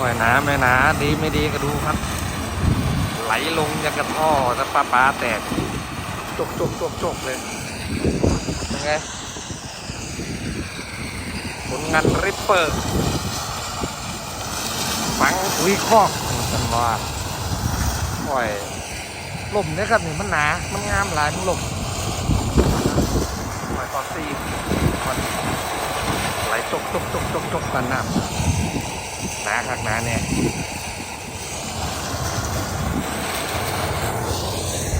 โอ้ยน้ำไม่นาดีไม่ดีก็ดูครับ ไหลลงยังกระท่อจะปลาปลาแตกจกจกจกจกเลยยังไงผลงานริปเปอร์ฟังอุ้ยคอกมันว่าโอ้ยลมเนี่ยครับนี่มันหนา มันงามหลายมันลมโอ้ยตอนตีมันไหลจกจกจกจกจกกันน้ำ หนาคักหนาเนี่ย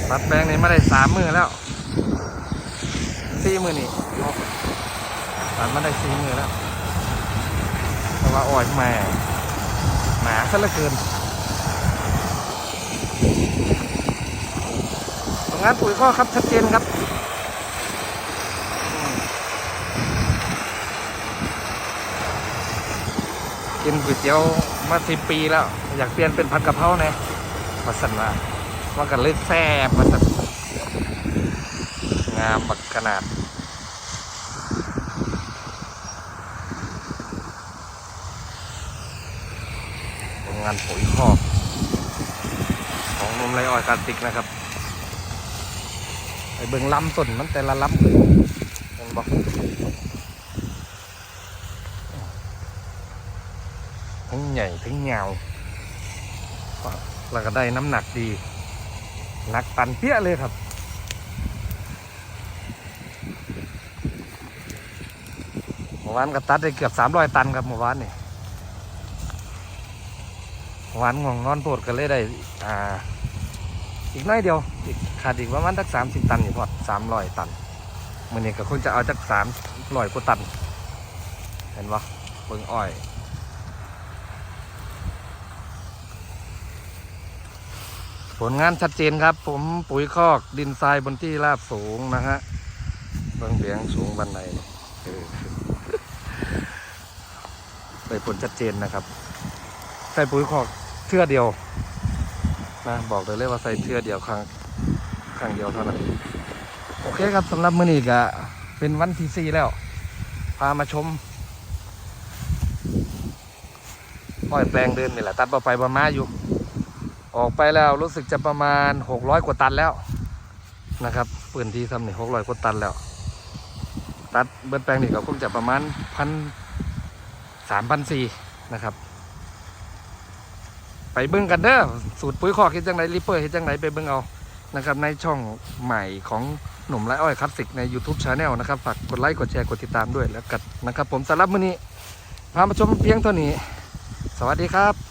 ตัดแปลงนี่ไม่ได้สามมือแล้วสี่มือนี่ตัดมาได้สี่มือแล้วแต่ว่าอ่อยแม่หนาซะเหลือเกินตรงนั้นปุ๋ยข้อครับชัดเจนครับอืม กินก๋วยเตี๋ยวมาสิบปีแล้ว อยากเปลี่ยนเป็นผัดกะเพราไงมาสั่นว่าว่ากันเลยแซ่บมันงามบักขนาดผลงานปุ๋ยคอกของนมไรออยคลาสติกนะครับไอเบิงลำต้นมันแต่ละลำเลยเห็นบอกทั้ง ใหญ่ทั้งยาวแล้วก็ได้น้ำหนักดี หนักตันเปี้ยเลยครับเมื่อวานก็ตัดได้เกือบสามร้อยตันครับเมื่อวานนี่เมื่อวานงงนอนโปวดก็เลยได้ อ่า อีกน้อยเดียวอีกขาดอีกประมาณสักสามสิบตันอยู่พอสามร้อยตันมันนี่ก็คงจะเอาจากสามร้อยกว่าตัน เห็นปะเบิ่งอ้อย ผลงานชัดเจนครับ ผมปุ๋ยคอกดินทรายบนที่ราบสูงนะฮะเบื้องเบียงสูงบันไดได้ผลชัดเจนนะครับ ใส่ปุ๋ยคอกเทื่อเดียวนะบอกเลยเลยว่าใส่เทื่อเดียวครั้งครั้งเดียวเท่านั้นโอเคครับสำหรับมื้อนี้ก็เป็นวันที่สี่แล้ว พามาชมอ้อยแปลงเดินนี่แหละ ตัดบ่ไปบ่มาอยู่ ออกไปแล้วรู้สึกจะประมาณหกร้อยกว่าตันแล้วนะครับปืนที่ทำนี่หกร้อยกว่าตันแล้ว ตัดเบิดแปลงนี่ก็คงจะประมาณพันสามพันสี่นะครับ ไปเบิ้งกันเด้อสูตรปุ๋ยคอกเฮ็ดจังไรริปเปอร์เฮ็ดจังไรไปเบิ้งเอานะครับ ในช่องใหม่ของหนุ่มไรอ้อยคลาสสิกใน YouTube Channel นะครับฝากกดไลค์กดแชร์กดติดตามด้วยแล้วกันนะครับ ผมสำหรับมื้อนี้พามาชมเพียงเท่านี้ สวัสดีครับ